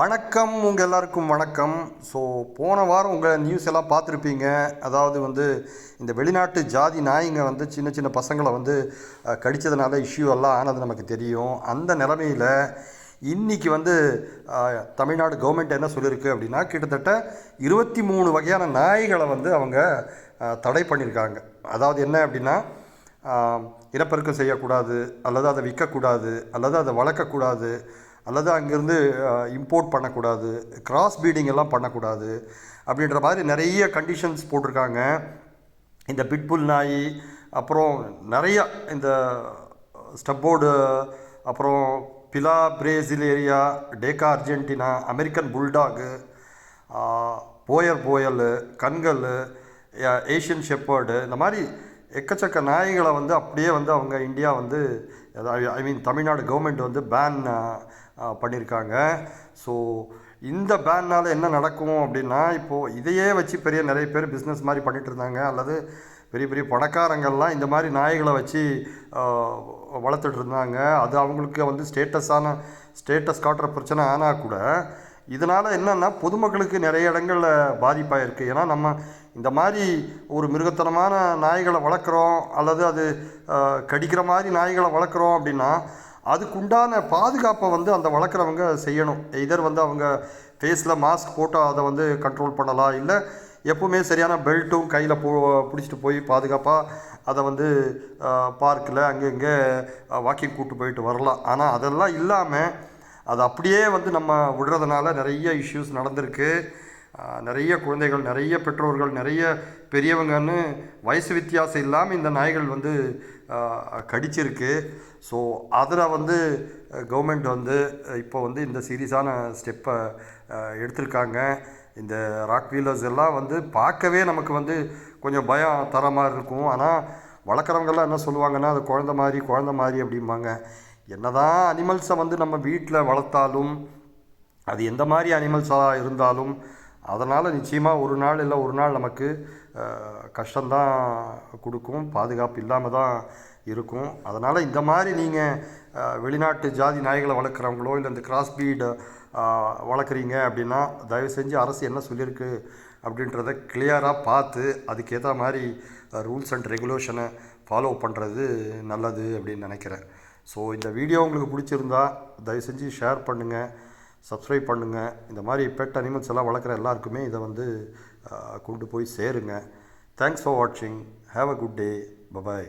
வணக்கம் உங்கள் எல்லாருக்கும் வணக்கம். ஸோ போன வாரம் உங்கள் நியூஸ் எல்லாம் பார்த்துருப்பீங்க. அதாவது வந்து இந்த வெளிநாட்டு ஜாதி நாய்ங்க வந்து சின்ன சின்ன பசங்களை வந்து கடித்ததுனால இஷ்யூ எல்லாம் ஆனது நமக்கு தெரியும். அந்த நிலமையில் இன்னைக்கு வந்து தமிழ்நாடு கவர்மெண்ட் என்ன சொல்லியிருக்கு அப்படின்னா கிட்டத்தட்ட இருபத்தி மூணு வகையான நாய்களை வந்து அவங்க தடை பண்ணியிருக்காங்க அதாவது என்ன அப்படின்னா இனப்பெருக்கம் செய்யக்கூடாது அல்லது அதை விற்கக்கூடாது அல்லது அதை வளர்க்கக்கூடாது அல்லது அங்கேருந்து இம்போர்ட் பண்ணக்கூடாது கிராஸ் பீடிங் எல்லாம் பண்ணக்கூடாது அப்படின்ற மாதிரி நிறைய கண்டிஷன்ஸ் போட்டிருக்காங்க. இந்த பிட்புல் நாய் அப்புறம் நிறையா இந்த ஸ்டப்போர்டு அப்புறம் பிலா பிரேசிலேரியா டேக்கா அர்ஜென்டினா அமெரிக்கன் புல்டாகு போயர் போயல் கண்கள் ஏஷியன் ஷெப்பர்டு இந்த மாதிரி எக்கச்சக்க நாய்களை வந்து அப்படியே வந்து அவங்க இந்தியா வந்து ஐ மீன் தமிழ்நாடு கவர்மெண்ட் வந்து பேன் பண்ணியிருக்காங்க ஸோ இந்த பேன்னால் என்ன நடக்கும் அப்படின்னா இப்போது இதையே வச்சு பெரிய நிறைய பேர் பிஸ்னஸ் மாதிரி பண்ணிகிட்டு இருந்தாங்க. அல்லது பெரிய பெரிய பணக்காரங்கள்லாம் இந்த மாதிரி நாய்களை வச்சு வளர்த்துட்டு இருந்தாங்க. அது அவங்களுக்கு வந்து ஸ்டேட்டஸான ஸ்டேட்டஸ் காட்டுற பிரச்சனை ஆனால் கூட இதனால் என்னென்னா பொதுமக்களுக்கு நிறைய இடங்களில் பாதிப்பாயிருக்கு. ஏன்னா நம்ம இந்த மாதிரி ஒரு மிருகத்தனமான நாய்களை வளர்க்குறோம் அல்லது அது கடிக்கிற மாதிரி நாய்களை வளர்க்குறோம் அப்படின்னா அதுக்குண்டான பாதுகாப்பை வந்து அந்த வளர்க்குறவங்க செய்யணும். இதர் வந்து அவங்க ஃபேஸில் மாஸ்க் போட்டு அதை வந்து கண்ட்ரோல் பண்ணலாம் இல்லை எப்பவுமே சரியான பெல்ட்டும் கையில் போ பிடிச்சிட்டு போய் பாதுகாப்பாக அதை வந்து பார்க்கில் அங்கே இங்கே வாக்கிங் கூப்பிட்டு போயிட்டு வரலாம். ஆனால் அதெல்லாம் இல்லாமல் அது அப்படியே வந்து நம்ம விடுறதுனால நிறைய இஷ்யூஸ் நடந்திருக்கு. நிறைய குழந்தைகள் நிறைய பெற்றோர்கள் நிறைய பெரியவங்கன்னு வயசு வித்தியாசம் இல்லாமல் இந்த நாய்கள் வந்து கடிச்சிருக்கு. ஸோ அதில் வந்து கவர்மெண்ட் வந்து இப்போ வந்து இந்த சீரியஸான ஸ்டெப்பை எடுத்திருக்காங்க. இந்த ராக் வீலர்ஸ் எல்லாம் வந்து பார்க்கவே நமக்கு வந்து கொஞ்சம் பயம் தர மாதிரி இருக்கும். ஆனால் வளர்க்குறவங்கெல்லாம் என்ன சொல்லுவாங்கன்னா அது குழந்த மாதிரி குழந்த மாதிரி அப்படிம்பாங்க. என்னதான் அனிமல்ஸை வந்து நம்ம வீட்டில் வளர்த்தாலும் அது எந்த மாதிரி அனிமல்ஸாக இருந்தாலும் அதனால் நிச்சயமாக ஒரு நாள் இல்லை ஒரு நாள் நமக்கு அஹ், கஷ்டம்தான் கொடுக்கும் பாதுகாப்பு இல்லாமல் தான் இருக்கும். அதனால் இந்த மாதிரி நீங்கள் வெளிநாட்டு ஜாதி நாய்களை வளர்க்குறவங்களோ இல்லை இந்த கிராஸ் பீடு வளர்க்குறீங்க அப்படின்னா தயவு செஞ்சு அரசு என்ன சொல்லியிருக்கு அப்படின்றத கிளியராக பார்த்து அதுக்கேற்ற மாதிரி ரூல்ஸ் அண்ட் ரெகுலேஷனை ஃபாலோ பண்ணுறது நல்லது அப்படின்னு நினைக்கிறேன். ஸோ இந்த வீடியோ உங்களுக்கு பிடிச்சிருந்தா தயவு செஞ்சு ஷேர் பண்ணுங்கள் சப்ஸ்கிரைப் பண்ணுங்கள் இந்த மாதிரி பெட் அனிமல்ஸ் எல்லாம் வளர்க்குற எல்லாருக்குமே இதை வந்து கொண்டு போய் சேருங்க. தேங்க்ஸ் ஃபார் வாட்சிங் have a good day bye bye